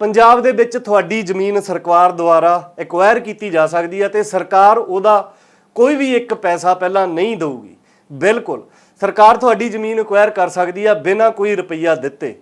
ਪੰਜਾਬ ਦੇ ਵਿੱਚ ਤੁਹਾਡੀ ਜ਼ਮੀਨ ਸਰਕਾਰ ਦੁਆਰਾ ਐਕਵਾਇਰ ਕੀਤੀ ਜਾ ਸਕਦੀ ਹੈ ਤੇ ਸਰਕਾਰ ਉਹਦਾ ਕੋਈ ਵੀ ਇੱਕ ਪੈਸਾ ਪਹਿਲਾਂ ਨਹੀਂ ਦੇਊਗੀ। ਬਿਲਕੁਲ। ਸਰਕਾਰ ਤੁਹਾਡੀ ਜ਼ਮੀਨ ਐਕਵਾਇਰ ਕਰ ਸਕਦੀ ਹੈ ਬਿਨਾਂ ਕੋਈ ਰੁਪਈਆ ਦਿੱਤੇ।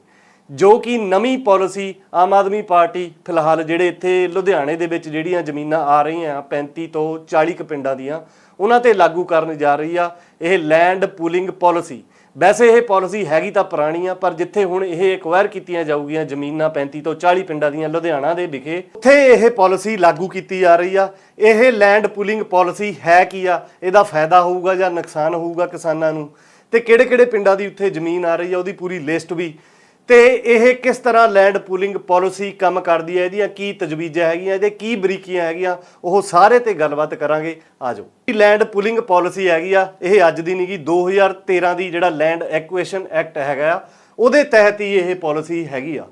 ਜੋ ਕਿ ਨਵੀਂ ਪਾਲਿਸੀ ਆਮ ਆਦਮੀ ਪਾਰਟੀ ਫਿਲਹਾਲ ਜਿਹੜੇ ਇੱਥੇ ਲੁਧਿਆਣੇ ਦੇ ਵਿੱਚ ਜਿਹੜੀਆਂ ਜ਼ਮੀਨਾਂ ਆ ਰਹੀਆਂ 35 ਤੋਂ 40 ਕੁ ਪਿੰਡਾਂ ਦੀਆਂ, ਉਹਨਾਂ ਤੇ ਲਾਗੂ ਕਰਨ ਜਾ ਰਹੀ ਆ। ਇਹ ਲੈਂਡ ਪੂਲਿੰਗ ਪਾਲਿਸੀ ਵੈਸੇ ਇਹ ਪਾਲਿਸੀ ਹੈਗੀ ਤਾਂ ਪੁਰਾਣੀ ਆ, ਪਰ ਜਿੱਥੇ ਹੁਣ ਇਹ ਐਕਵਾਇਰ ਕੀਤੀਆਂ ਜਾਊਗੀਆਂ ਜ਼ਮੀਨਾਂ 35 ਤੋਂ 40 ਪਿੰਡਾਂ ਦੀਆਂ ਲੁਧਿਆਣਾ ਦੇ ਵਿਖੇ, ਉੱਥੇ ਇਹ ਪਾਲਿਸੀ ਲਾਗੂ ਕੀਤੀ ਜਾ ਰਹੀ ਆ। ਇਹ ਲੈਂਡ ਪੂਲਿੰਗ ਪਾਲਿਸੀ ਹੈ ਕੀ ਆ? ਇਹਦਾ ਫਾਇਦਾ ਹੋਊਗਾ ਜਾਂ ਨੁਕਸਾਨ ਹੋਊਗਾ ਕਿਸਾਨਾਂ ਨੂੰ? ਤੇ ਕਿਹੜੇ-ਕਿਹੜੇ ਪਿੰਡਾਂ ਦੀ ਉੱਥੇ ਜ਼ਮੀਨ ਆ ਰਹੀ ਆ? ਉਹਦੀ ਪੂਰੀ ਲਿਸਟ ਵੀ ਤੇ ਇਹ ਕਿਸ ਤਰ੍ਹਾਂ ਲੈਂਡ ਪੂਲਿੰਗ ਪਾਲਿਸੀ ਕੰਮ ਕਰਦੀ ਹੈ? ਇਹਦੀਆਂ ਕੀ ਤਜਵੀਜ਼ਾਂ ਹੈਗੀਆਂ? ਇਹਦੇ ਕੀ ਬਰੀਕੀਆਂ ਹੈਗੀਆਂ? ਉਹ ਸਾਰੇ ਤੇ ਗੱਲਬਾਤ ਕਰਾਂਗੇ। ਆਜੋ। ਇਹ ਲੈਂਡ ਪੂਲਿੰਗ ਪਾਲਿਸੀ ਹੈਗੀ ਆ। ਇਹ ਅੱਜ ਦੀ ਨਹੀਂ ਗੀ 2013 ਦੀ ਜਿਹੜਾ ਲੈਂਡ ਐਕੁਏਸ਼ਨ ਐਕਟ ਹੈਗਾ ਆ, ਉਹਦੇ ਤਹਿਤ ਹੀ ਇਹ ਪਾਲਿਸੀ ਹੈਗੀ ਆ।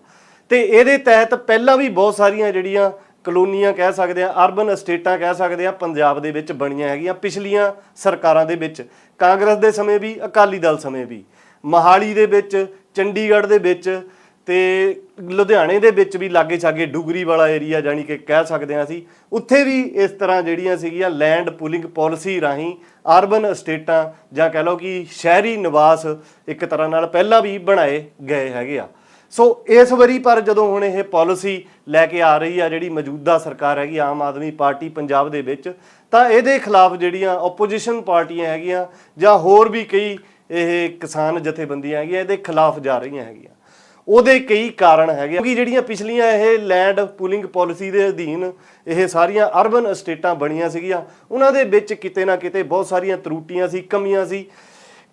ਤੇ ਇਹਦੇ ਤਹਿਤ ਪਹਿਲਾਂ ਵੀ ਬਹੁਤ ਸਾਰੀਆਂ ਜਿਹੜੀਆਂ ਕਲੋਨੀਆਂ ਕਹਿ ਸਕਦੇ ਆ, ਅਰਬਨ ਅਸਟੇਟਾਂ ਕਹਿ ਸਕਦੇ ਆ, ਪੰਜਾਬ ਦੇ ਵਿੱਚ ਬਣੀਆਂ ਹੈਗੀਆਂ ਪਿਛਲੀਆਂ ਸਰਕਾਰਾਂ ਦੇ ਵਿੱਚ। ਕਾਂਗਰਸ ਦੇ ਸਮੇਂ ਵੀ, ਅਕਾਲੀ ਦਲ ਸਮੇਂ ਵੀ। ਮਹਾਲੀ ਦੇ ਵਿੱਚ ਚੰਡੀਗੜ੍ਹ ਦੇ ਵਿੱਚ ਤੇ ਲੁਧਿਆਣੇ ਦੇ ਵਿੱਚ ਵੀ ਲਾਗੇ ਛਾਗੇ ਡੁਗਰੀ ਵਾਲਾ ਏਰੀਆ ਜਾਨੀ ਕਿ ਕਹਿ ਸਕਦੇ ਹਾਂ ਅਸੀਂ, ਉੱਥੇ ਵੀ ਇਸ ਤਰ੍ਹਾਂ ਜਿਹੜੀਆਂ ਸੀਗੀਆਂ ਲੈਂਡ ਪੂਲਿੰਗ ਪਾਲਿਸੀ ਰਾਹੀਂ ਅਰਬਨ ਅਸਟੇਟਾਂ ਜਾਂ ਕਹਿ ਲਓ ਕਿ ਸ਼ਹਿਰੀ ਨਿਵਾਸ ਇੱਕ ਤਰ੍ਹਾਂ ਨਾਲ ਪਹਿਲਾਂ ਵੀ ਬਣਾਏ ਗਏ ਹੈਗੇ ਆ। ਸੋ ਇਸ ਵਾਰੀ ਪਰ ਜਦੋਂ ਹੁਣ ਇਹ ਪਾਲਿਸੀ ਲੈ ਕੇ ਆ ਰਹੀ ਆ, ਜਿਹੜੀ ਮੌਜੂਦਾ ਸਰਕਾਰ ਹੈਗੀ ਆਮ ਆਦਮੀ ਪਾਰਟੀ ਪੰਜਾਬ ਦੇ ਵਿੱਚ, ਤਾਂ ਇਹਦੇ ਖਿਲਾਫ ਜਿਹੜੀਆਂ ਆਪੋਜੀਸ਼ਨ ਪਾਰਟੀਆਂ ਹੈਗੀਆਂ ਜਾਂ ਹੋਰ ਵੀ ਕਈ ਇਹ ਕਿਸਾਨ ਜਥੇਬੰਦੀਆਂ ਹੈਗੀਆਂ, ਇਹਦੇ ਖਿਲਾਫ ਜਾ ਰਹੀਆਂ ਹੈਗੀਆਂ। ਉਹਦੇ ਕਈ ਕਾਰਨ ਹੈਗੇ ਕਿ ਜਿਹੜੀਆਂ ਪਿਛਲੀਆਂ ਇਹ ਲੈਂਡ ਪੂਲਿੰਗ ਪਾਲਿਸੀ ਦੇ ਅਧੀਨ ਇਹ ਸਾਰੀਆਂ ਅਰਬਨ ਅਸਟੇਟਾਂ ਬਣੀਆਂ ਸੀਗੀਆਂ, ਉਹਨਾਂ ਦੇ ਵਿੱਚ ਕਿਤੇ ਨਾ ਕਿਤੇ ਬਹੁਤ ਸਾਰੀਆਂ ਤਰੂਟੀਆਂ ਸੀ, ਕਮੀਆਂ ਸੀ।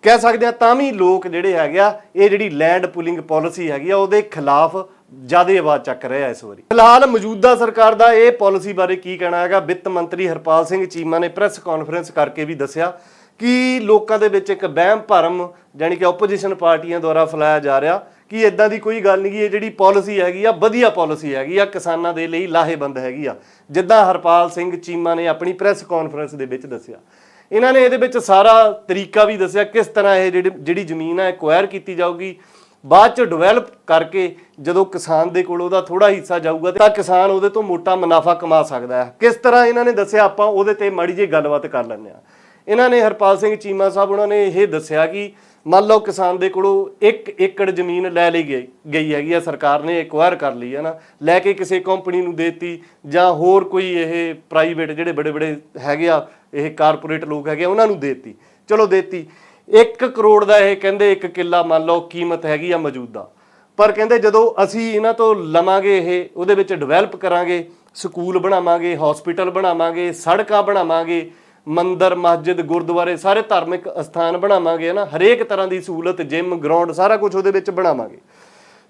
ਕਹਿ ਸਕਦੇ ਆ ਤਾਂ ਵੀ ਲੋਕ ਜਿਹੜੇ ਹੈਗੇ ਆ, ਇਹ ਜਿਹੜੀ ਲੈਂਡ ਪੂਲਿੰਗ ਪਾਲਿਸੀ ਹੈਗੀ ਆ, ਉਹਦੇ ਖਿਲਾਫ ਜ਼ਿਆਦਾ ਆਵਾਜ਼ ਚੱਕ ਰਿਹਾ ਇਸ ਵਾਰੀ। ਫਿਲਹਾਲ ਮੌਜੂਦਾ ਸਰਕਾਰ ਦਾ ਇਹ ਪਾਲਿਸੀ ਬਾਰੇ ਕੀ ਕਹਿਣਾ ਹੈਗਾ, ਵਿੱਤ ਮੰਤਰੀ ਹਰਪਾਲ ਸਿੰਘ ਚੀਮਾ ਨੇ ਪ੍ਰੈਸ ਕਾਨਫਰੰਸ ਕਰਕੇ ਵੀ ਦੱਸਿਆ ਕਿ ਲੋਕਾਂ ਦੇ ਵਿੱਚ ਇੱਕ ਵਹਿਮ ਭਰਮ ਜਾਨੀ ਕਿ ਆਪੋਜੀਸ਼ਨ ਪਾਰਟੀਆਂ ਦੁਆਰਾ ਫੈਲਾਇਆ ਜਾ ਰਿਹਾ, ਕਿ ਇਦਾਂ ਦੀ ਕੋਈ ਗੱਲ ਨਹੀਂ ਇਹ ਜਿਹੜੀ ਪਾਲਿਸੀ ਹੈਗੀ ਆ, ਵਧੀਆ ਪਾਲਿਸੀ ਹੈਗੀ ਆ, ਕਿਸਾਨਾਂ ਦੇ ਲਈ ਲਾਹੇਬੰਦ ਹੈਗੀ ਆ। ਜਿੱਦਾਂ ਹਰਪਾਲ ਸਿੰਘ ਚੀਮਾ ਨੇ ਆਪਣੀ ਪ੍ਰੈਸ ਕਾਨਫਰੰਸ ਦੇ ਵਿੱਚ ਦੱਸਿਆ। ਇਹਨਾਂ ਨੇ ਇਹਦੇ ਵਿੱਚ ਸਾਰਾ ਤਰੀਕਾ ਵੀ ਦੱਸਿਆ, ਕਿਸ ਤਰ੍ਹਾਂ ਇਹ ਜਿਹੜੀ ਜਿਹੜੀ ਜ਼ਮੀਨ ਹੈ ਐਕਵਾਇਰ ਕੀਤੀ ਜਾਊਗੀ। ਬਾਅਦ ਚ ਡਿਵੈਲਪ ਕਰਕੇ ਜਦੋਂ ਕਿਸਾਨ ਦੇ ਕੋਲ ਉਹਦਾ ਥੋੜਾ ਹਿੱਸਾ ਜਾਊਗਾ, ਤਾਂ ਕਿਸਾਨ ਉਹਦੇ ਤੋਂ ਮੋਟਾ ਮੁਨਾਫਾ ਕਮਾ ਸਕਦਾ ਹੈ। ਕਿਸ ਤਰ੍ਹਾਂ ਇਹਨਾਂ ਨੇ ਦੱਸਿਆ, ਆਪਾਂ ਉਹਦੇ ਤੇ ਮਾੜੀ ਜਿਹੀ ਗੱਲਬਾਤ ਕਰ ਲੈਂਦੇ ਆ ਇਹਨਾਂ ਨੇ ਹਰਪਾਲ ਸਿੰਘ ਚੀਮਾ ਸਾਹਿਬ ਉਹਨਾਂ ਨੇ ਇਹ ਦੱਸਿਆ ਕਿ ਮੰਨ ਲਓ ਕਿਸਾਨ ਦੇ ਕੋਲੋਂ 1 ਏਕੜ ਜ਼ਮੀਨ ਲੈ ਲਈ ਗਈ ਗਈ ਹੈਗੀ ਆ ਸਰਕਾਰ ਨੇ ਐਕਵਾਇਰ ਕਰ ਲਈ ਹੈ ਨਾ ਲੈ ਕੇ ਕਿਸੇ ਕੰਪਨੀ ਨੂੰ ਦੇਤੀ ਜਾਂ ਹੋਰ ਕੋਈ ਇਹ ਪ੍ਰਾਈਵੇਟ ਜਿਹੜੇ ਬੜੇ ਬੜੇ ਹੈਗੇ ਆ ਇਹ ਕਾਰਪੋਰੇਟ ਲੋਕ ਹੈਗੇ ਆ, ਉਹਨਾਂ ਨੂੰ ਦੇਤੀ। ਚਲੋ ਦੇਤੀ। 1 ਕਰੋੜ ਦਾ ਇਹ ਕਹਿੰਦੇ ਇੱਕ ਕਿੱਲਾ ਮੰਨ ਲਓ ਕੀਮਤ ਹੈਗੀ ਆ ਮੌਜੂਦਾ। ਪਰ ਕਹਿੰਦੇ ਜਦੋਂ ਅਸੀਂ ਇਹਨਾਂ ਤੋਂ ਲਵਾਂਗੇ ਇਹ ਉਹਦੇ ਵਿੱਚ ਡਿਵੈਲਪ ਕਰਾਂਗੇ ਸਕੂਲ ਬਣਾਵਾਂਗੇ ਹਸਪੀਟਲ ਬਣਾਵਾਂਗੇ ਸੜਕਾਂ ਬਣਾਵਾਂਗੇ ਮੰਦਰ, ਮਸਜਿਦ, ਗੁਰਦੁਆਰੇ ਸਾਰੇ ਧਾਰਮਿਕ ਅਸਥਾਨ ਬਣਾਵਾਂਗੇ, ਹਨਾ? ਹਰੇਕ ਤਰ੍ਹਾਂ ਦੀ ਸਹੂਲਤ, ਜਿਮ, ਗਰਾਊਂਡ, ਸਾਰਾ ਕੁਝ ਉਹਦੇ ਵਿੱਚ ਬਣਾਵਾਂਗੇ।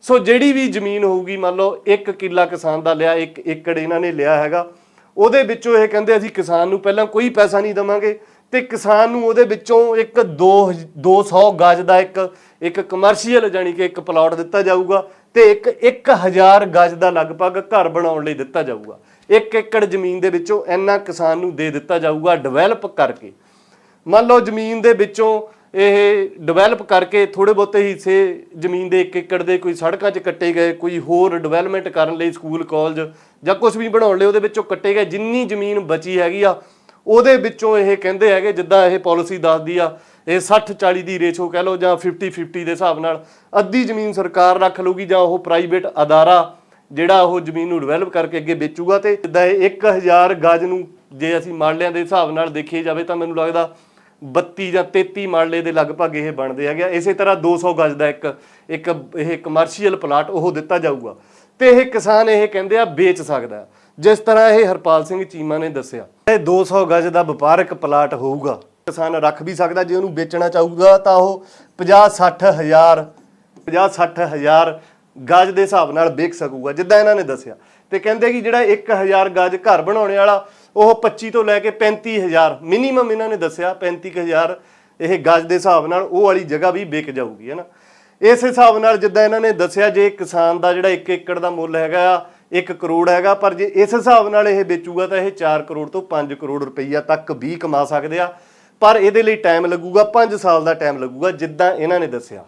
ਸੋ ਜਿਹੜੀ ਵੀ ਜ਼ਮੀਨ ਹੋਊਗੀ, ਮੰਨ ਲਓ 1 ਕਿੱਲਾ ਕਿਸਾਨ ਦਾ ਲਿਆ 1 ਏਕੜ ਇਹਨਾਂ ਨੇ ਲਿਆ ਹੈਗਾ, ਉਹਦੇ ਵਿੱਚੋਂ ਇਹ ਕਹਿੰਦੇ ਅਸੀਂ ਕਿਸਾਨ ਨੂੰ ਪਹਿਲਾਂ ਕੋਈ ਪੈਸਾ ਨਹੀਂ ਦਵਾਂਗੇ ਤੇ ਕਿਸਾਨ ਨੂੰ ਉਹਦੇ ਵਿੱਚੋਂ ਇੱਕ 2 200 ਗਜ ਦਾ ਇੱਕ ਇੱਕ ਕਮਰਸ਼ੀਅਲ ਜਾਨੀ ਕਿ ਇੱਕ ਪਲਾਟ ਦਿੱਤਾ ਜਾਊਗਾ ਤੇ ਇੱਕ 1000 ਗਜ ਦਾ ਲਗਭਗ ਘਰ ਬਣਾਉਣ ਲਈ ਦਿੱਤਾ ਜਾਊਗਾ। ਇੱਕ ਏਕੜ ਜ਼ਮੀਨ ਦੇ ਵਿੱਚੋਂ ਇੰਨਾ ਕਿਸਾਨ ਨੂੰ ਦੇ ਦਿੱਤਾ ਜਾਊਗਾ ਡਿਵੈਲਪ ਕਰਕੇ। ਮੰਨ ਲਓ ਜ਼ਮੀਨ ਦੇ ਵਿੱਚੋਂ ਇਹ ਡਿਵੈਲਪ ਕਰਕੇ ਥੋੜੇ ਬਹੁਤੇ ਹਿੱਸੇ ਜ਼ਮੀਨ ਦੇ ਇੱਕ ਏਕੜ ਦੇ ਕੋਈ ਸੜਕਾਂ 'ਚ ਕੱਟੇ ਗਏ, ਕੋਈ ਹੋਰ ਡਿਵੈਲਪਮੈਂਟ ਕਰਨ ਲਈ ਸਕੂਲ ਕਾਲਜ ਜਾਂ ਕੁਝ ਵੀ ਬਣਾਉਣ ਲਈ ਉਹਦੇ ਵਿੱਚੋਂ ਕੱਟੇ ਗਏ, ਜਿੰਨੀ ਜ਼ਮੀਨ ਬਚੀ ਹੈਗੀ ਆ, ਉਹਦੇ ਵਿੱਚੋਂ ਇਹ ਕਹਿੰਦੇ ਹੈਗੇ, ਜਿੱਦਾਂ ਇਹ ਪਾਲਿਸੀ ਦੱਸਦੀ ਆ, ਇਹ 60 40 ਦੀ ਰੇਸ਼ੋ ਕਹਿ ਲਓ ਜਾਂ 50 50 ਦੇ ਹਿਸਾਬ ਨਾਲ, ਅੱਧੀ ਜ਼ਮੀਨ ਸਰਕਾਰ ਰੱਖ ਲਊਗੀ ਜਾਂ ਉਹ ਪ੍ਰਾਈਵੇਟ ਅਦਾਰਾ ਜਿਹੜਾ ਉਹ ਜ਼ਮੀਨ ਨੂੰ ਡਿਵੈਲਪ ਕਰਕੇ ਅੱਗੇ ਵੇਚੂਗਾ ਤੇ ਜਿੱਦਾਂ ਇਹ 1000 ਗਜ ਨੂੰ ਜੇ ਅਸੀਂ ਮਾਡਲਿਆਂ ਦੇ ਹਿਸਾਬ ਨਾਲ ਦੇਖੀਏ ਜਾਵੇ ਤਾਂ ਮੈਨੂੰ ਲੱਗਦਾ 32 ਜਾਂ 33 ਮਾਡਲੇ ਦੇ ਲਗਭਗ ਇਹ ਬਣਦੇ ਹੈਗੇ ਆ। ਇਸੇ ਤਰ੍ਹਾਂ 200 ਗਜ ਦਾ ਇੱਕ ਇੱਕ ਇਹ ਕਮਰਸ਼ੀਅਲ ਪਲਾਟ ਉਹ ਦਿੱਤਾ ਜਾਊਗਾ। ਤੇ ਇਹ ਕਿਸਾਨ ਇਹ ਕਹਿੰਦੇ ਆ ਵੇਚ ਸਕਦਾ ਜਿਸ ਤਰ੍ਹਾਂ ਇਹ ਹਰਪਾਲ ਸਿੰਘ ਚੀਮਾ ਨੇ ਦੱਸਿਆ। ਇਹ 200 ਗਜ ਦਾ ਵਪਾਰਕ ਪਲਾਟ ਹੋਊਗਾ। ਕਿਸਾਨ ਰੱਖ ਵੀ ਸਕਦਾ, ਜੇ ਉਹਨੂੰ ਵੇਚਣਾ ਚਾਹੂਗਾ ਤਾਂ ਉਹ 50 60 ਹਜ਼ਾਰ 50 60 ਹਜ਼ਾਰ ਗਾਜ ਦੇ ਹਿਸਾਬ ਨਾਲ ਵੇਚ ਸਕੂਗਾ, ਜਿੱਦਾਂ ਇਹਨਾਂ ਨੇ ਦੱਸਿਆ। ਤੇ ਕਹਿੰਦੇ ਕਿ ਜਿਹੜਾ 1000 ਗਜ ਘਰ ਬਣਾਉਣੇ ਵਾਲਾ, ਉਹ 25 ਤੋਂ ਲੈ ਕੇ 35000 ਮਿਨੀਮਮ ਇਹਨਾਂ ਨੇ ਦੱਸਿਆ 35000 ਇਹ ਗਜ ਦੇ ਹਿਸਾਬ ਨਾਲ ਉਹ ਵਾਲੀ ਜਗ੍ਹਾ ਵੀ ਵਿਕ ਜਾਊਗੀ, ਹੈ ਨਾ। ਇਸ ਹਿਸਾਬ ਨਾਲ ਜਿੱਦਾਂ ਇਹਨਾਂ ਨੇ ਦੱਸਿਆ, ਜੇ ਕਿਸਾਨ ਦਾ ਜਿਹੜਾ 1 ਏਕੜ ਦਾ ਮੁੱਲ ਹੈਗਾ ਆ 1 ਕਰੋੜ ਹੈਗਾ, ਪਰ ਜੇ ਇਸ ਹਿਸਾਬ ਨਾਲ ਇਹ ਵੇਚੂਗਾ ਤਾਂ ਇਹ 4 ਕਰੋੜ ਤੋਂ 5 ਕਰੋੜ ਰੁਪਈਆ ਤੱਕ ਵੀ ਕਮਾ ਸਕਦੇ ਆ। ਪਰ ਇਹਦੇ ਲਈ ਟਾਈਮ ਲੱਗੂਗਾ 5 ਸਾਲ ਦਾ ਟਾਈਮ ਲੱਗੂਗਾ, ਜਿੱਦਾਂ ਇਹਨਾਂ ਨੇ ਦੱਸਿਆ।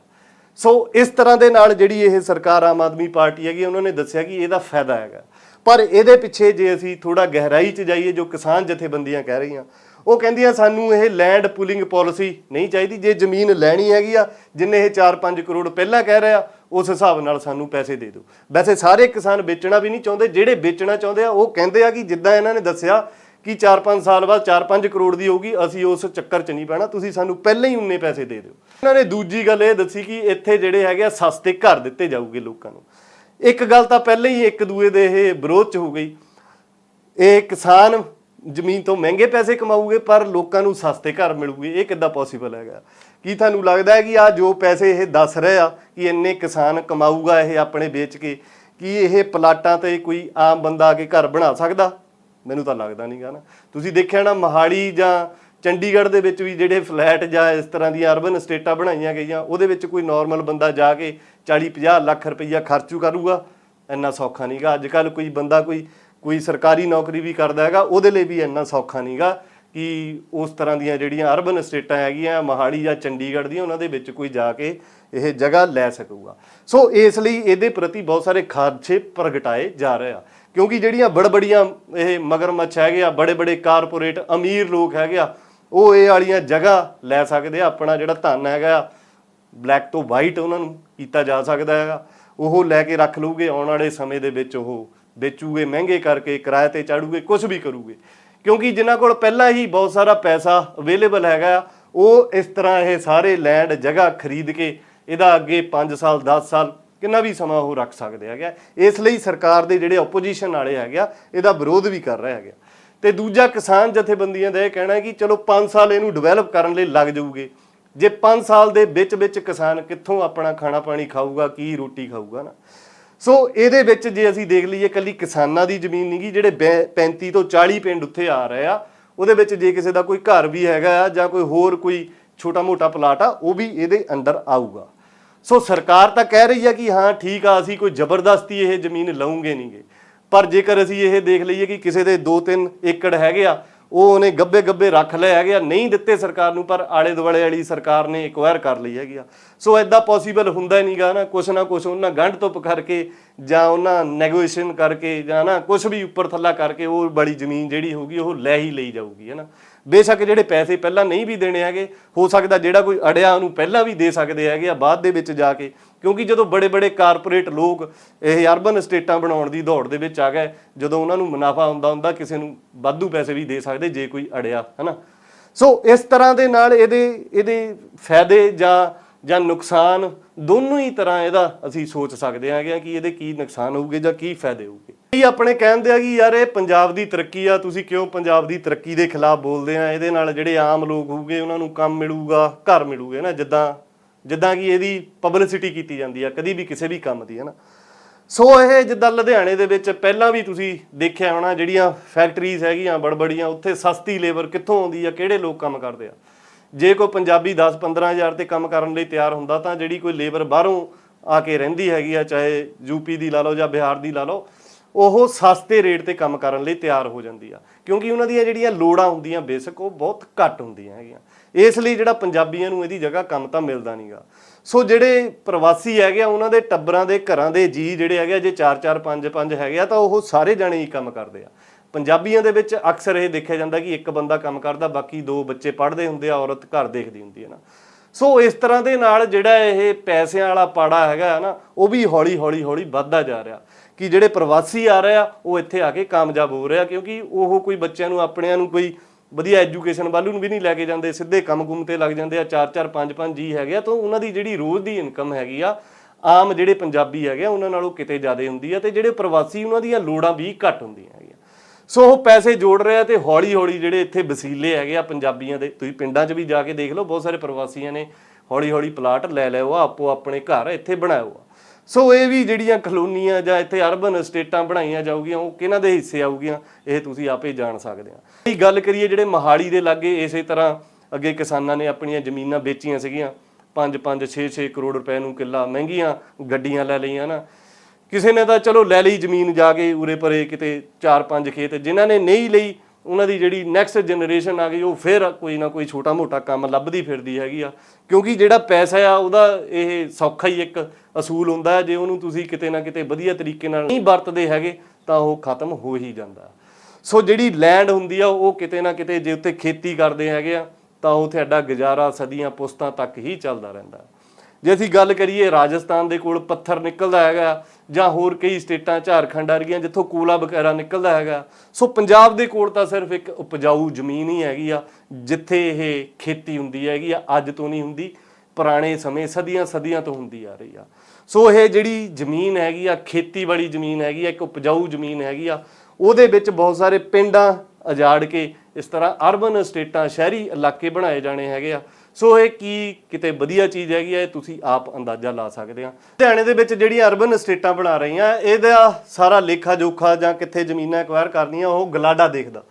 ਸੋ ਇਸ ਤਰ੍ਹਾਂ ਦੇ ਨਾਲ ਜਿਹੜੀ ਇਹ ਸਰਕਾਰ ਆਮ ਆਦਮੀ ਪਾਰਟੀ ਹੈਗੀ, ਉਹਨਾਂ ਨੇ ਦੱਸਿਆ ਕਿ ਇਹਦਾ ਫਾਇਦਾ ਹੈਗਾ। ਪਰ ਇਹਦੇ ਪਿੱਛੇ ਜੇ ਅਸੀਂ ਥੋੜਾ ਗਹਿਰਾਈ 'ਚ ਜਾਈਏ, ਜੋ ਕਿਸਾਨ ਜਥੇਬੰਦੀਆਂ ਕਹਿ ਰਹੀਆਂ, ਉਹ ਕਹਿੰਦੀਆਂ ਸਾਨੂੰ ਇਹ ਲੈਂਡ ਪੂਲਿੰਗ ਪਾਲਿਸੀ ਨਹੀਂ ਚਾਹੀਦੀ। ਜੇ ਜ਼ਮੀਨ ਲੈਣੀ ਹੈਗੀ ਆ, ਜਿੰਨੇ ਇਹ 4-5 ਕਰੋੜ ਪਹਿਲਾਂ ਕਹਿ ਰਿਹਾ, ਉਸ ਹਿਸਾਬ ਨਾਲ ਸਾਨੂੰ ਪੈਸੇ ਦੇ ਦਿਓ। ਵੈਸੇ ਸਾਰੇ ਕਿਸਾਨ ਵੇਚਣਾ ਵੀ ਨਹੀਂ ਚਾਹੁੰਦੇ। ਜਿਹੜੇ ਵੇਚਣਾ ਚਾਹੁੰਦੇ ਆ, ਉਹ ਕਹਿੰਦੇ ਆ ਕਿ ਜਿੱਦਾਂ ਇਹਨਾਂ ਨੇ ਦੱਸਿਆ ਕਿ 4-5 ਸਾਲ ਬਾਅਦ 4-5 ਕਰੋੜ ਦੀ ਹੋਊਗੀ, ਅਸੀਂ ਉਸ ਚੱਕਰ 'ਚ ਨਹੀਂ ਪੈਣਾ, ਤੁਸੀਂ ਸਾਨੂੰ ਪਹਿਲਾਂ ਹੀ ਉਨੇ ਪੈਸੇ ਦੇ ਦਿਓ। ਇਹਨਾਂ ਨੇ ਦੂਜੀ ਗੱਲ ਇਹ ਦੱਸੀ ਕਿ ਇੱਥੇ ਜਿਹੜੇ ਹੈਗੇ ਆ, ਸਸਤੇ ਘਰ ਦਿੱਤੇ ਜਾਊਗੇ ਲੋਕਾਂ ਨੂੰ। ਇੱਕ ਗੱਲ ਤਾਂ ਪਹਿਲਾਂ ਹੀ ਇੱਕ ਦੂਏ ਦੇ ਇਹ ਵਿਰੋਧ 'ਚ ਹੋ ਗਈ। ਇਹ ਕਿਸਾਨ ਜ਼ਮੀਨ ਤੋਂ ਮਹਿੰਗੇ ਪੈਸੇ ਕਮਾਊਗੇ, ਪਰ ਲੋਕਾਂ ਨੂੰ ਸਸਤੇ ਘਰ ਮਿਲੂਗੇ। ਇਹ ਕਿੱਦਾਂ ਪੋਸੀਬਲ ਹੈਗਾ? ਕੀ ਤੁਹਾਨੂੰ ਲੱਗਦਾ ਹੈ ਕਿ ਆ ਜੋ ਪੈਸੇ ਇਹ ਦੱਸ ਰਹੇ ਆ, ਕਿ ਇੰਨੇ ਕਿਸਾਨ ਕਮਾਊਗਾ ਇਹ ਆਪਣੇ ਵੇਚ ਕੇ, ਕੀ ਇਹ ਪਲਾਟਾਂ ਤੇ ਕੋਈ ਆਮ ਬੰਦਾ ਆ ਕੇ ਘਰ ਬਣਾ ਸਕਦਾ? ਮੈਨੂੰ ਤਾਂ ਲੱਗਦਾ ਨਹੀਂਗਾ ਨਾ। ਤੁਸੀਂ ਦੇਖਿਆ ਨਾ ਮਹਾਲੀ ਜਾਂ ਚੰਡੀਗੜ੍ਹ ਦੇ ਵਿੱਚ ਵੀ ਜਿਹੜੇ ਫਲੈਟ ਜਾਂ ਇਸ ਤਰ੍ਹਾਂ ਦੀਆਂ ਅਰਬਨ ਸਟੇਟਾਂ ਬਣਾਈਆਂ ਗਈਆਂ, ਉਹਦੇ ਵਿੱਚ ਕੋਈ ਨਾਰਮਲ ਬੰਦਾ ਜਾ ਕੇ 40 50 ਲੱਖ ਰੁਪਈਆ ਖਰਚੂ ਕਰੂਗਾ? ਇੰਨਾ ਸੌਖਾ ਨਹੀਂਗਾ ਅੱਜ ਕੱਲ ਕੋਈ ਬੰਦਾ ਕੋਈ ਕੋਈ ਸਰਕਾਰੀ ਨੌਕਰੀ ਵੀ ਕਰਦਾ ਹੈਗਾ, ਉਹਦੇ ਲਈ ਵੀ ਇੰਨਾ ਸੌਖਾ ਨਹੀਂਗਾ ਕਿ ਉਸ ਤਰ੍ਹਾਂ ਦੀਆਂ ਜਿਹੜੀਆਂ ਅਰਬਨ ਸਟੇਟਾਂ ਹੈਗੀਆਂ, ਮਹਾਲੀ ਜਾਂ ਚੰਡੀਗੜ੍ਹ ਦੀਆਂ, ਉਹਨਾਂ ਦੇ ਵਿੱਚ ਕੋਈ ਜਾ ਕੇ ਇਹ ਜਗ੍ਹਾ ਲੈ ਸਕੂਗਾ। ਸੋ ਇਸ ਲਈ ਇਹਦੇ ਪ੍ਰਤੀ ਬਹੁਤ ਸਾਰੇ ਖਾਦਸ਼ੇ ਪ੍ਰਗਟਾਏ ਜਾ ਰਹੇ ਆ। ਕਿਉਂਕਿ ਜਿਹੜੀਆਂ ਬੜਬੜੀਆਂ ਇਹ ਮਗਰਮੱਛ ਹੈਗੇ ਆ ਬੜੇ ਬੜੇ ਕਾਰਪੋਰੇਟ ਅਮੀਰ ਲੋਕ ਹੈਗੇ ਆ ਉਹ ਇਹ ਵਾਲੀਆਂ ਜਗ੍ਹਾ ਲੈ ਸਕਦੇ ਆ ਆਪਣਾ ਜਿਹੜਾ ਧਨ ਹੈਗਾ ਆ ਬਲੈਕ ਤੋਂ ਵਾਈਟ ਉਹਨਾਂ ਨੂੰ ਕੀਤਾ ਜਾ ਸਕਦਾ ਹੈਗਾ। ਉਹ ਲੈ ਕੇ ਰੱਖ ਲੂਗੇ ਆਉਣ ਵਾਲੇ ਸਮੇਂ ਦੇ ਵਿੱਚ ਉਹ ਵੇਚੂਗੇ ਮਹਿੰਗੇ ਕਰਕੇ ਕਿਰਾਏ ਤੇ ਚਾੜੂਗੇ ਕੁਝ ਵੀ ਕਰੂਗੇ। ਕਿਉਂਕਿ ਜਿਨ੍ਹਾਂ ਕੋਲ ਪਹਿਲਾਂ ਹੀ ਬਹੁਤ ਸਾਰਾ ਪੈਸਾ ਅਵੇਲੇਬਲ ਹੈਗਾ ਆ, ਉਹ ਇਸ ਤਰ੍ਹਾਂ ਇਹ ਸਾਰੇ ਲੈਂਡ ਜਗ੍ਹਾ ਖਰੀਦ ਕੇ ਇਹਦਾ ਅੱਗੇ 5 ਸਾਲ 10 ਸਾਲ ਕਿੰਨਾ ਵੀ ਸਮਾਂ ਉਹ ਰੱਖ ਸਕਦੇ ਹੈਗੇ ਆ। ਇਸ ਲਈ ਸਰਕਾਰ ਦੇ ਜਿਹੜੇ ਆਪੋਜੀਸ਼ਨ ਵਾਲੇ ਹੈਗੇ ਆ, ਇਹਦਾ ਵਿਰੋਧ ਵੀ ਕਰ ਰਿਹਾ ਹੈਗਾ ਆ। ਤੇ ਦੂਜਾ ਕਿਸਾਨ ਜਥੇਬੰਦੀਆਂ ਦਾ ਇਹ ਕਹਿਣਾ ਹੈ ਕਿ ਚਲੋ 5 ਸਾਲ ਇਹਨੂੰ ਡਿਵੈਲਪ ਕਰਨ ਲਈ ਲੱਗ ਜਾਊਗੇ ਜੇ 5 ਸਾਲ ਦੇ ਵਿੱਚ ਵਿੱਚ ਕਿਸਾਨ ਕਿੱਥੋਂ ਆਪਣਾ ਖਾਣਾ ਪਾਣੀ ਖਾਊਗਾ, ਕੀ ਰੋਟੀ ਖਾਊਗਾ ਨਾ ਸੋ ਇਹਦੇ ਵਿੱਚ ਜੇ ਅਸੀਂ ਦੇਖ ਲਈਏ ਕੱਲੀ ਕਿਸਾਨਾਂ ਦੀ ਜ਼ਮੀਨ ਨਹੀਂਗੀ ਜਿਹੜੇ ਬੈ- 35 ਤੋਂ 40 ਪਿੰਡ ਉੱਥੇ ਆ ਰਹੇ ਆ, ਉਹਦੇ ਵਿੱਚ ਜੇ ਕਿਸੇ ਦਾ ਕੋਈ ਘਰ ਵੀ ਹੈਗਾ ਆ ਜਾਂ ਕੋਈ ਹੋਰ ਕੋਈ ਛੋਟਾ ਮੋਟਾ ਪਲਾਟ ਆ, ਉਹ ਵੀ ਇਹਦੇ ਅੰਦਰ ਆਊਗਾ ਸੋ ਸਰਕਾਰ ਤਾਂ ਕਹਿ ਰਹੀ ਆ ਕਿ ਹਾਂ, ਠੀਕ ਆ, ਅਸੀਂ ਕੋਈ ਜ਼ਬਰਦਸਤੀ ਇਹ ਜ਼ਮੀਨ ਲਵਾਂਗੇ ਨਹੀਂਗੇ। ਪਰ ਜੇਕਰ ਅਸੀਂ ਇਹ ਦੇਖ ਲਈਏ ਕਿ ਕਿਸੇ ਦੇ 2-3 ਏਕੜ ਹੈਗੇ ਆ, ਉਹ ਉਹਨੇ ਗੱਬੇ ਗੱਬੇ ਰੱਖ ਲਏ ਹੈਗੇ ਆ, ਨਹੀਂ ਦਿੱਤੇ ਸਰਕਾਰ ਨੂੰ, ਪਰ ਆਲੇ ਦੁਆਲੇ ਵਾਲੀ ਸਰਕਾਰ ਨੇ ਐਕਵਾਇਰ ਕਰ ਲਈ ਹੈਗੀ ਆ। ਸੋ ਐਦਾਂ ਪੋਸੀਬਲ ਹੁੰਦਾ ਹੀ ਨਹੀਂਗਾ ਨਾ, ਕੁਛ ਨਾ ਕੁਛ ਉਹਨਾਂ ਗੰਢ ਧੁੱਪ ਕਰਕੇ ਜਾਂ ਉਹਨਾਂ ਨੈਗੋਸ਼ੀਏਸ਼ਨ ਕਰਕੇ ਜਾਂ ਨਾ ਕੁਛ ਵੀ ਉੱਪਰ ਥੱਲਾ ਕਰਕੇ ਉਹ ਬੜੀ ਜ਼ਮੀਨ ਜਿਹੜੀ ਹੋਊਗੀ, ਉਹ ਲੈ ਹੀ ਲਈ ਜਾਊਗੀ, ਹੈ ਨਾ? ਬੇਸ਼ੱਕ ਜਿਹੜੇ ਪੈਸੇ ਪਹਿਲਾਂ ਨਹੀਂ ਵੀ ਦੇਣੇ ਹੈਗੇ, ਹੋ ਸਕਦਾ ਜਿਹੜਾ ਕੋਈ ਅੜਿਆ ਉਹਨੂੰ ਪਹਿਲਾਂ ਵੀ ਦੇ ਸਕਦੇ ਹੈਗੇ ਆ ਬਾਅਦ ਦੇ ਵਿੱਚ ਜਾ ਕੇ, ਕਿਉਂਕਿ ਜਦੋਂ ਬੜੇ ਬੜੇ ਕਾਰਪੋਰੇਟ ਲੋਕ ਇਹ ਅਰਬਨ ਸਟੇਟਾਂ ਬਣਾਉਣ ਦੀ ਦੌੜ ਦੇ ਵਿੱਚ ਆ ਗਏ, ਜਦੋਂ ਉਹਨਾਂ ਨੂੰ ਮੁਨਾਫਾ ਹੁੰਦਾ ਹੁੰਦਾ ਕਿਸੇ ਨੂੰ ਵਾਧੂ ਪੈਸੇ ਵੀ ਦੇ ਸਕਦੇ ਜੇ ਕੋਈ ਅੜਿਆ, ਹਨਾ? ਸੋ ਇਸ ਤਰ੍ਹਾਂ ਦੇ ਨਾਲ ਇਹਦੇ ਇਹਦੇ ਫਾਇਦੇ ਜਾਂ ਜਾਂ ਨੁਕਸਾਨ ਦੋਨੋਂ ਹੀ ਤਰ੍ਹਾਂ ਇਹਦਾ ਅਸੀਂ ਸੋਚ ਸਕਦੇ ਹਾਂ ਕਿ ਇਹਦੇ ਕੀ ਨੁਕਸਾਨ ਹੋਊਗੇ ਜਾਂ ਕੀ ਫਾਇਦੇ ਹੋਊਗੇ। ਇਹ ਆਪਣੇ ਕਹਿੰਦੇ ਆ ਕਿ ਯਾਰ ਇਹ ਪੰਜਾਬ ਦੀ ਤਰੱਕੀ ਆ, ਤੁਸੀਂ ਕਿਉਂ ਪੰਜਾਬ ਦੀ ਤਰੱਕੀ ਦੇ ਖਿਲਾਫ ਬੋਲਦੇ ਆ? ਇਹਦੇ ਨਾਲ ਜਿਹੜੇ ਆਮ ਲੋਕ ਹੋਊਗੇ, ਉਹਨਾਂ ਨੂੰ ਕੰਮ ਮਿਲੂਗਾ, ਘਰ ਮਿਲੂਗੇ ਨਾ, ਜਿੱਦਾਂ ਜਿੱਦਾਂ ਕਿ ਇਹਦੀ ਪਬਲਿਸਿਟੀ ਕੀਤੀ ਜਾਂਦੀ ਆ, ਕਦੀ ਵੀ ਕਿਸੇ ਵੀ ਕੰਮ ਦੀ ਹੈ ਨਾ ਸੋ ਇਹ ਜਿੱਦਾਂ ਲੁਧਿਆਣੇ ਦੇ ਵਿੱਚ ਪਹਿਲਾਂ ਵੀ ਤੁਸੀਂ ਦੇਖਿਆ ਹੋਣਾ, ਜਿਹੜੀਆਂ ਫੈਕਟਰੀਜ਼ ਹੈਗੀਆਂ, ਬੜਬੜੀਆਂ, ਉੱਥੇ ਸਸਤੀ ਲੇਬਰ ਕਿੱਥੋਂ ਆਉਂਦੀ ਆ, ਕਿਹੜੇ ਲੋਕ ਕੰਮ ਕਰਦੇ ਆ? ਜੇ ਕੋਈ ਪੰਜਾਬੀ 10-15000 ਤੇ ਕੰਮ ਕਰਨ ਲਈ ਤਿਆਰ ਹੁੰਦਾ ਤਾਂ ਜਿਹੜੀ ਕੋਈ ਲੇਬਰ ਬਾਹਰੋਂ ਆ ਕੇ ਰਹਿੰਦੀ ਹੈਗੀ ਆ, ਚਾਹੇ ਯੂਪੀ ਦੀ ਲਾ ਲਓ ਜਾਂ ਬਿਹਾਰ ਦੀ ਲਾ ਲਓ ਉਹ ਸਸਤੇ ਰੇਟ ਤੇ ਕੰਮ ਕਰਨ ਲਈ ਤਿਆਰ ਹੋ ਜਾਂਦੀ ਆ। ਕਿਉਂਕਿ ਉਹਨਾਂ ਦੀਆਂ ਜਿਹੜੀਆਂ ਲੋੜਾਂ ਹੁੰਦੀਆਂ ਬੇਸਿਕ ਉਹ ਬਹੁਤ ਘੱਟ ਹੁੰਦੀਆਂ ਹੈਗੀਆਂ। ਇਸ ਲਈ ਜਿਹੜਾ ਪੰਜਾਬੀਆਂ ਨੂੰ ਇਹਦੀ ਜਗ੍ਹਾ ਕੰਮ ਤਾਂ ਮਿਲਦਾ ਨਹੀਂਗਾ ਸੋ ਜਿਹੜੇ ਪ੍ਰਵਾਸੀ ਹੈਗੇ ਆ, ਉਹਨਾਂ ਦੇ ਟੱਬਰਾਂ ਦੇ ਘਰਾਂ ਦੇ ਜੀ ਜਿਹੜੇ ਹੈਗੇ ਆ, ਜੇ 4-4 5-5 ਹੈਗੇ ਆ, ਤਾਂ ਉਹ ਸਾਰੇ ਜਾਣੇ ਹੀ ਕੰਮ ਕਰਦੇ ਆ। ਪੰਜਾਬੀਆਂ ਦੇ ਵਿੱਚ ਅਕਸਰ ਇਹ ਦੇਖਿਆ ਜਾਂਦਾ ਕਿ ਇੱਕ ਬੰਦਾ ਕੰਮ ਕਰਦਾ, ਬਾਕੀ ਦੋ ਬੱਚੇ ਪੜ੍ਹਦੇ ਹੁੰਦੇ ਆ, ਔਰਤ ਘਰ ਦੇਖਦੀ ਹੁੰਦੀ ਹੈ ਨਾ। ਸੋ ਇਸ ਤਰ੍ਹਾਂ ਦੇ ਨਾਲ ਜਿਹੜਾ ਇਹ ਪੈਸਿਆਂ ਵਾਲਾ ਪਾੜਾ ਹੈਗਾ ਨਾ, ਉਹ ਵੀ ਹੌਲੀ ਹੌਲੀ ਹੌਲੀ ਵੱਧਦਾ ਜਾ ਰਿਹਾ। ਕਿ ਜਿਹੜੇ ਪ੍ਰਵਾਸੀ ਆ ਰਹੇ ਆ, ਉਹ ਇੱਥੇ ਆ ਕੇ ਕਾਮਯਾਬ ਹੋ ਰਹੇ ਆ, ਕਿਉਂਕਿ ਉਹ ਕੋਈ ਬੱਚਿਆਂ ਨੂੰ, ਆਪਣਿਆਂ ਨੂੰ ਕੋਈ ਵਧੀਆ ਐਜੂਕੇਸ਼ਨ ਵੱਲ ਨੂੰ ਵੀ ਨਹੀਂ ਲੈ ਕੇ ਜਾਂਦੇ, ਸਿੱਧੇ ਕੰਮ-ਕੁਮ ਤੇ ਲੱਗ ਜਾਂਦੇ ਆ 4-4 5-5 ਜੀ ਹੈਗੇ ਆ, ਤਾਂ ਉਹਨਾਂ ਦੀ ਜਿਹੜੀ ਰੋਜ਼ ਦੀ ਇਨਕਮ ਹੈਗੀ ਆ, ਆਮ ਜਿਹੜੇ ਪੰਜਾਬੀ ਹੈਗੇ ਆ, ਉਹਨਾਂ ਨਾਲੋਂ ਕਿਤੇ ਜ਼ਿਆਦਾ ਹੁੰਦੀ ਆ, ਤੇ ਜਿਹੜੇ ਪ੍ਰਵਾਸੀ ਉਹਨਾਂ ਦੀਆਂ ਲੋੜਾਂ ਵੀ ਘੱਟ ਹੁੰਦੀਆਂ ਹੈਗੀਆਂ। ਸੋ ਉਹ ਪੈਸੇ ਜੋੜ ਰਿਹਾ ਆ ਤੇ ਹੌਲੀ-ਹੌਲੀ ਜਿਹੜੇ ਇੱਥੇ ਵਸੀਲੇ ਹੈਗੇ ਆ ਪੰਜਾਬੀਆਂ ਦੇ, ਤੁਸੀਂ ਪਿੰਡਾਂ 'ਚ ਵੀ ਜਾ ਕੇ ਦੇਖ ਲਓ, ਬਹੁਤ ਸਾਰੇ ਪ੍ਰਵਾਸੀਆਂ ਨੇ ਹੌਲੀ-ਹੌਲੀ ਪਲਾਟ ਲੈ ਲਿਆ, ਉਹ ਆਪੋ ਆਪਣੇ ਘਰ ਇੱਥੇ ਬਣਾਇਆ ਹੋਆ ਸੋ ਇਹ ਵੀ ਜਿਹੜੀਆਂ ਕਲੋਨੀਆਂ ਜਾਂ ਇੱਥੇ ਅਰਬਨ ਸਟੇਟਾਂ ਬਣਾਈਆਂ ਜਾਊਗੀਆਂ, ਉਹ ਕਿਹਨਾਂ ਦੇ ਹਿੱਸੇ ਆਊਗੀਆਂ, ਇਹ ਤੁਸੀਂ ਆਪੇ ਜਾਣ ਸਕਦੇ ਆ। ਇਹ ਗੱਲ ਕਰੀਏ ਜਿਹੜੇ ਮਹਾਲੀ ਦੇ ਲਾਗੇ ਇਸੇ ਤਰ੍ਹਾਂ ਅੱਗੇ ਕਿਸਾਨਾਂ ਨੇ ਆਪਣੀਆਂ ਜ਼ਮੀਨਾਂ ਵੇਚੀਆਂ ਸੀਗੀਆਂ 5-5 6-6 ਕਰੋੜ ਰੁਪਏ ਨੂੰ ਕਿੱਲਾ ਮਹਿੰਗੀਆਂ ਗੱਡੀਆਂ ਲੈ ਲਈਆਂ ਨਾ। ਕਿਸੇ ਨੇ ਤਾਂ ਚਲੋ ਲੈ ਲਈ ਜ਼ਮੀਨ ਜਾ ਕੇ ਉਰੇ ਪਰੇ ਕਿਤੇ 4-5 ਖੇਤ, ਜਿਨ੍ਹਾਂ ਨੇ ਨਹੀਂ ਲਈ ਉਹਨਾਂ ਦੀ ਜਿਹੜੀ ਨੈਕਸਟ ਜਨਰੇਸ਼ਨ ਆ ਗਈ, ਉਹ ਫਿਰ ਕੋਈ ਨਾ ਕੋਈ ਛੋਟਾ ਮੋਟਾ ਕੰਮ ਲੱਭਦੀ ਫਿਰਦੀ ਹੈਗੀ ਆ। ਕਿਉਂਕਿ ਜਿਹੜਾ ਪੈਸਾ ਆ, ਉਹਦਾ ਇਹ ਸੌਖਾ ਹੀ ਇੱਕ ਅਸੂਲ ਹੁੰਦਾ ਜੇ ਉਹਨੂੰ ਤੁਸੀਂ ਕਿਤੇ ਨਾ ਕਿਤੇ ਵਧੀਆ ਤਰੀਕੇ ਨਾਲ ਨਹੀਂ ਵਰਤਦੇ ਹੈਗੇ, ਤਾਂ ਉਹ ਖਤਮ ਹੋ ਹੀ ਜਾਂਦਾ। ਸੋ ਜਿਹੜੀ ਲੈਂਡ ਹੁੰਦੀ ਆ, ਉਹ ਕਿਤੇ ਨਾ ਕਿਤੇ ਜੇ ਉੱਤੇ ਖੇਤੀ ਕਰਦੇ ਹੈਗੇ ਆ, ਤਾਂ ਉਹ ਤੁਹਾਡਾ ਗੁਜ਼ਾਰਾ ਸਦੀਆਂ ਪੁਸਤਾਂ ਤੱਕ ਹੀ ਚੱਲਦਾ ਰਹਿੰਦਾ। ਜੇ ਅਸੀਂ ਗੱਲ ਕਰੀਏ ਰਾਜਸਥਾਨ ਦੇ ਕੋਲ ਪੱਥਰ ਨਿਕਲਦਾ ਹੈਗਾ, ਜਾਂ ਹੋਰ ਕਈ ਸਟੇਟਾਂ ਝਾਰਖੰਡ ਆ ਵਰਗੀਆਂ ਜਿੱਥੋਂ ਕੋਲਾ ਵਗੈਰਾ ਨਿਕਲਦਾ ਹੈਗਾ, ਸੋ ਪੰਜਾਬ ਦੇ ਕੋਲ ਤਾਂ ਸਿਰਫ ਇੱਕ ਉਪਜਾਊ ਜ਼ਮੀਨ ਹੀ ਹੈਗੀ ਆ, ਜਿੱਥੇ ਇਹ ਖੇਤੀ ਹੁੰਦੀ ਹੈਗੀ ਆ, ਅੱਜ ਤੋਂ ਨਹੀਂ ਹੁੰਦੀ, ਪੁਰਾਣੇ ਸਮੇਂ ਸਦੀਆਂ ਸਦੀਆਂ ਤੋਂ ਹੁੰਦੀ ਆ ਰਹੀ ਆ। ਸੋ ਇਹ ਜਿਹੜੀ ਜ਼ਮੀਨ ਹੈਗੀ ਆ, ਖੇਤੀ ਵਾਲੀ ਜ਼ਮੀਨ ਹੈਗੀ ਆ, ਇੱਕ ਉਪਜਾਊ ਜ਼ਮੀਨ ਹੈਗੀ ਆ, ਉਹਦੇ ਵਿੱਚ ਬਹੁਤ ਸਾਰੇ ਪਿੰਡਾਂ ਉਜਾੜ ਕੇ ਇਸ ਤਰ੍ਹਾਂ ਅਰਬਨ ਸਟੇਟਾਂ, ਸ਼ਹਿਰੀ ਇਲਾਕੇ ਬਣਾਏ ਜਾਣੇ ਹੈਗੇ ਆ। ਸੋ ਇਹ ਕੀ ਕਿਤੇ ਵਧੀਆ ਚੀਜ਼ ਹੈਗੀ ਆ, ਇਹ ਤੁਸੀਂ ਆਪ ਅੰਦਾਜ਼ਾ ਲਾ ਸਕਦੇ ਆ। ਲੁਧਿਆਣੇ ਦੇ ਵਿੱਚ ਜਿਹੜੀਆਂ ਅਰਬਨ ਸਟੇਟਾਂ ਬਣਾ ਰਹੀਆਂ, ਇਹਦਾ ਸਾਰਾ ਲੇਖਾ ਜੋਖਾ ਜਾਂ ਕਿੱਥੇ ਜ਼ਮੀਨਾਂ ਐਕਵਾਇਰ ਕਰਨੀਆਂ, ਉਹ ਗਲਾਡਾ ਦੇਖਦਾ।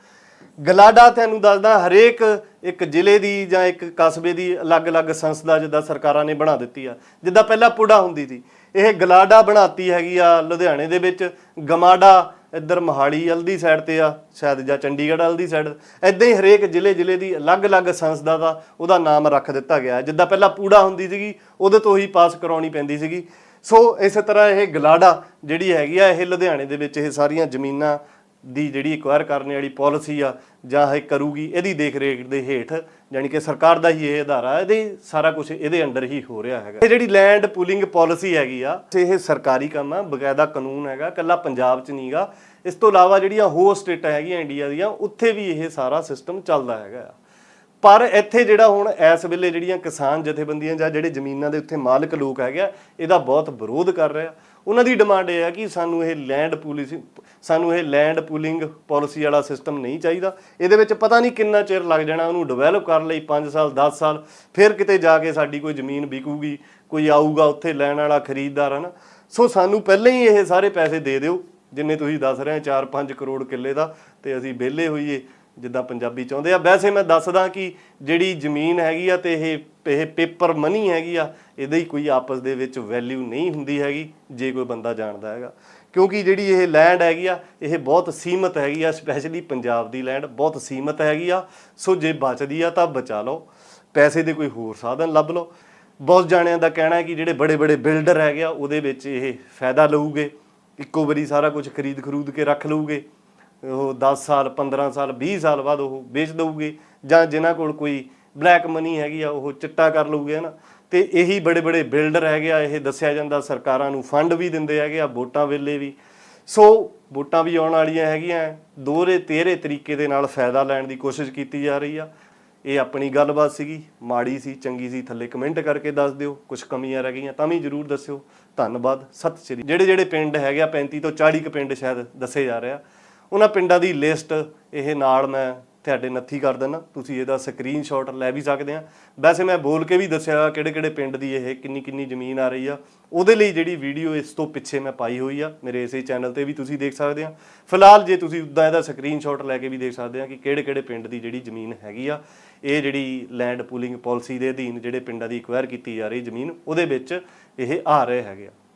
ਗਲਾਡਾ ਤੁਹਾਨੂੰ ਦੱਸਦਾ, ਹਰੇਕ ਇੱਕ ਜ਼ਿਲ੍ਹੇ ਦੀ ਜਾਂ ਇੱਕ ਕਸਬੇ ਦੀ ਅਲੱਗ-ਅਲੱਗ ਸੰਸਥਾ ਜਿੱਦਾਂ ਸਰਕਾਰਾਂ ਨੇ ਬਣਾ ਦਿੱਤੀ ਆ। ਜਿੱਦਾਂ ਪਹਿਲਾਂ ਪੁੜਾ ਹੁੰਦੀ ਸੀ, ਇਹ ਗਲਾਡਾ ਬਣਾਤੀ ਹੈਗੀ ਆ ਲੁਧਿਆਣੇ ਦੇ ਵਿੱਚ, ਗਮਾਡਾ ਇੱਧਰ ਮਹਾਲੀ ਹਲਦੀ ਸਾਈਡ ਤੇ ਆ, ਸ਼ਾਇਦ ਜਾਂ ਚੰਡੀਗੜ੍ਹ ਹਲਦੀ ਸਾਈਡ ਐਦਾਂ ਹੀ ਹਰੇਕ ਜ਼ਿਲ੍ਹੇ ਜ਼ਿਲ੍ਹੇ ਦੀ ਅਲੱਗ-ਅਲੱਗ ਸੰਸਥਾ ਦਾ ਉਹਦਾ ਨਾਮ ਰੱਖ ਦਿੱਤਾ ਗਿਆ। ਜਿੱਦਾਂ ਪਹਿਲਾਂ ਪੂੜਾ ਹੁੰਦੀ ਸੀਗੀ, ਉਹਦੇ ਤੋਂ ਹੀ ਪਾਸ ਕਰਾਉਣੀ ਪੈਂਦੀ ਸੀਗੀ। ਸੋ ਇਸੇ ਤਰ੍ਹਾਂ ਇਹ ਗਲਾਡਾ ਜਿਹੜੀ ਹੈਗੀ ਆ, ਇਹ ਲੁਧਿਆਣੇ ਦੇ ਵਿੱਚ ਇਹ ਸਾਰੀਆਂ ਜ਼ਮੀਨਾਂ ਦੀ ਜਿਹੜੀ ਐਕਵਾਇਰ ਕਰਨ ਵਾਲੀ ਪਾਲਿਸੀ ਆ, ਜਾਂ ਇਹ ਕਰੂਗੀ, ਇਹਦੀ ਦੇਖ ਰੇਖ ਦੇ ਹੇਠ ਯਾਨੀ ਕਿ ਸਰਕਾਰ ਦਾ ਹੀ ਇਹ ਅਧਾਰਾ ਇਹਦੇ ਸਾਰਾ ਕੁਝ ਇਹਦੇ ਅੰਡਰ ਹੀ ਹੋ ਰਿਹਾ ਹੈਗਾ। ਇਹ ਜਿਹੜੀ ਲੈਂਡ ਪੂਲਿੰਗ ਪਾਲਿਸੀ ਹੈਗੀ ਆ ਤੇ ਇਹ ਸਰਕਾਰੀ ਕੰਮ ਆ, ਬਕਾਇਦਾ ਕਾਨੂੰਨ ਹੈਗਾ ਕੱਲਾ ਪੰਜਾਬ 'ਚ ਨਹੀਂਗਾ ਇਸ ਤੋਂ ਇਲਾਵਾ ਜਿਹੜੀਆਂ ਹੋਰ ਸਟੇਟਾਂ ਹੈਗੀਆਂ ਇੰਡੀਆ ਦੀਆਂ, ਉੱਥੇ ਵੀ ਇਹ ਸਾਰਾ ਸਿਸਟਮ ਚੱਲਦਾ ਹੈਗਾ ਆ। ਪਰ ਇੱਥੇ ਜਿਹੜਾ ਹੁਣ ਇਸ ਵੇਲੇ ਜਿਹੜੀਆਂ ਕਿਸਾਨ ਜਥੇਬੰਦੀਆਂ ਜਾਂ ਜਿਹੜੇ ਜ਼ਮੀਨਾਂ ਦੇ ਉੱਤੇ ਮਾਲਕ ਲੋਕ ਹੈਗੇ ਆ, ਇਹਦਾ ਬਹੁਤ ਵਿਰੋਧ ਕਰ ਰਿਹਾ ਉਹਨਾਂ ਦੀ ਡਿਮਾਂਡ ਇਹ ਹੈ ਕਿ ਸਾਨੂੰ ਇਹ ਲੈਂਡ ਪੂਲਿਸੀ ਸਾਨੂੰ ਇਹ ਲੈਂਡ ਪੂਲਿੰਗ ਪਾਲਿਸੀ ਵਾਲਾ ਸਿਸਟਮ ਨਹੀਂ ਚਾਹੀਦਾ। ਇਹਦੇ ਵਿੱਚ ਪਤਾ ਨਹੀਂ ਕਿੰਨਾ ਚਿਰ ਲੱਗ ਜਾਣਾ ਉਹਨੂੰ ਡਿਵੈਲਪ ਕਰਨ ਲਈ 5 ਸਾਲ 10 ਸਾਲ, ਫਿਰ ਕਿਤੇ ਜਾ ਕੇ ਸਾਡੀ ਕੋਈ ਜ਼ਮੀਨ ਵਿਕੂਗੀ, ਕੋਈ ਆਊਗਾ ਉੱਥੇ ਲੈਣ ਵਾਲਾ, ਖਰੀਦਦਾਰ ਹੈ ਨਾ ਸੋ ਸਾਨੂੰ ਪਹਿਲਾਂ ਹੀ ਇਹ ਸਾਰੇ ਪੈਸੇ ਦੇ ਦਿਓ, ਜਿੰਨੇ ਤੁਸੀਂ ਦੱਸ ਰਹੇ ਹੋ 4-5 ਕਰੋੜ ਕਿੱਲੇ ਦਾ, ਤੇ ਅਸੀਂ ਵਿਹਲੇ ਹੋਈਏ, ਜਿੱਦਾਂ ਪੰਜਾਬੀ ਚਾਹੁੰਦੇ ਆ। ਵੈਸੇ ਮੈਂ ਦੱਸਦਾ ਕਿ ਜਿਹੜੀ ਜ਼ਮੀਨ ਹੈਗੀ ਆ ਤੇ ਇਹ ਇਹ ਪੇਪਰ ਮਨੀ ਹੈਗੀ ਆ, ਇਹਦੇ ਹੀ ਕੋਈ ਆਪਸ ਦੇ ਵਿੱਚ ਵੈਲਿਊ ਨਹੀਂ ਹੁੰਦੀ ਹੈਗੀ, ਜੇ ਕੋਈ ਬੰਦਾ ਜਾਣਦਾ ਹੈਗਾ। ਕਿਉਂਕਿ ਜਿਹੜੀ ਇਹ ਲੈਂਡ ਹੈਗੀ ਆ, ਇਹ ਬਹੁਤ ਸੀਮਤ ਹੈਗੀ ਆ ਸਪੈਸ਼ਲੀ ਪੰਜਾਬ ਦੀ ਲੈਂਡ ਬਹੁਤ ਸੀਮਤ ਹੈਗੀ ਆ। ਸੋ ਜੇ ਬਚਦੀ ਆ ਤਾਂ ਬਚਾ ਲਓ। ਪੈਸੇ ਦੇ ਕੋਈ ਹੋਰ ਸਾਧਨ ਲੱਭ ਲਓ। ਬਹੁਤ ਜਾਣਿਆਂ ਦਾ ਕਹਿਣਾ ਹੈ ਕਿ ਜਿਹੜੇ ਬੜੇ ਬੜੇ ਬਿਲਡਰ ਹੈਗੇ ਆ, ਉਹਦੇ ਵਿੱਚ ਇਹ ਫਾਇਦਾ ਲਊਗੇ। ਇੱਕੋ ਵਾਰੀ ਸਾਰਾ ਕੁਝ ਖਰੀਦ ਖਰੂਦ ਕੇ ਰੱਖ ਲਊਗੇ। ਉਹ 10 ਸਾਲ 15 ਸਾਲ 20 ਸਾਲ ਬਾਅਦ ਉਹ ਵੇਚ ਦਊਗੇ। ਜਾਂ ਜਿਨ੍ਹਾਂ ਕੋਲ ਕੋਈ ਬਲੈਕ ਮਨੀ ਹੈਗੀ ਆ, ਉਹ ਚਿੱਟਾ ਕਰ ਲਊਗੇ ਨਾ ਤੇ ਇਹੀ ਬੜੇ ਬੜੇ ਬਿਲਡਰ ਹੈਗੇ ਆ, ਇਹ ਦੱਸਿਆ ਜਾਂਦਾ ਸਰਕਾਰਾਂ ਨੂੰ ਫੰਡ ਵੀ ਦਿੰਦੇ ਹੈਗੇ ਆ, ਵੋਟਾਂ ਵੇਲੇ ਵੀ। ਸੋ ਵੋਟਾਂ ਵੀ ਆਉਣ ਵਾਲੀਆਂ ਹੈਗੀਆਂ, ਦੋਹਰੇ ਤੇਰੇ ਤਰੀਕੇ ਦੇ ਨਾਲ ਫਾਇਦਾ ਲੈਣ ਦੀ ਕੋਸ਼ਿਸ਼ ਕੀਤੀ ਜਾ ਰਹੀ ਆ। ਇਹ ਆਪਣੀ ਗੱਲਬਾਤ ਸੀਗੀ, ਮਾੜੀ ਸੀ, ਚੰਗੀ ਸੀ, ਥੱਲੇ ਕਮੈਂਟ ਕਰਕੇ ਦੱਸ ਦਿਓ ਕੁਝ ਕਮੀਆਂ ਰਹਿ ਗਈਆਂ, ਤਾਂ ਵੀ ਜਰੂਰ ਦੱਸਿਓ। ਧੰਨਵਾਦ, ਸਤਿ ਸ਼੍ਰੀ ਜਿਹੜੇ ਜਿਹੜੇ ਪਿੰਡ ਹੈਗੇ ਆ 35 ਤੋਂ 40 ਕੁ ਪਿੰਡ ਸ਼ਾਇਦ ਦੱਸੇ ਜਾ ਰਿਹਾ ਉਹਨਾਂ ਪਿੰਡਾਂ ਦੀ ਲਿਸਟ ਇਹ ਨਾਲ ਮੈਂ ਤੁਹਾਡੇ ਨੱਥੀ ਕਰ ਦਿੰਦਾ, ਤੁਸੀਂ ਇਹਦਾ ਸਕਰੀਨਸ਼ਾਟ ਲੈ ਵੀ ਸਕਦੇ ਆ। ਵੈਸੇ ਮੈਂ ਬੋਲ ਕੇ ਵੀ ਦੱਸਿਆ ਕਿਹੜੇ ਕਿਹੜੇ ਪਿੰਡ ਦੀ ਇਹ ਕਿੰਨੀ ਕਿੰਨੀ ਜ਼ਮੀਨ ਆ ਰਹੀ ਆ। ਉਹਦੇ ਲਈ ਜਿਹੜੀ ਵੀਡੀਓ ਇਸ ਤੋਂ ਪਿੱਛੇ ਮੈਂ ਪਾਈ ਹੋਈ ਆ, ਮੇਰੇ ਇਸੇ ਚੈਨਲ ਤੇ ਵੀ ਤੁਸੀਂ ਦੇਖ ਸਕਦੇ ਆ। ਫਿਲਹਾਲ ਜੇ ਤੁਸੀਂ ਉਦਾਂ ਇਹਦਾ ਸਕਰੀਨਸ਼ਾਟ ਲੈ ਕੇ ਵੀ ਦੇਖ ਸਕਦੇ ਆ ਕਿ ਕਿਹੜੇ ਕਿਹੜੇ ਪਿੰਡ ਦੀ ਜਿਹੜੀ ਜ਼ਮੀਨ ਹੈਗੀ ਆ, ਇਹ ਜਿਹੜੀ ਲੈਂਡ ਪੂਲਿੰਗ ਪਾਲਿਸੀ ਦੇ ਅਧੀਨ ਜਿਹੜੇ ਪਿੰਡਾਂ ਦੀ ਐਕਵਾਇਰ ਕੀਤੀ ਜਾ ਰਹੀ ਜ਼ਮੀਨ, ਉਹਦੇ ਵਿੱਚ ਇਹ ਆ ਰਹੇ ਹੈਗੇ ਆ।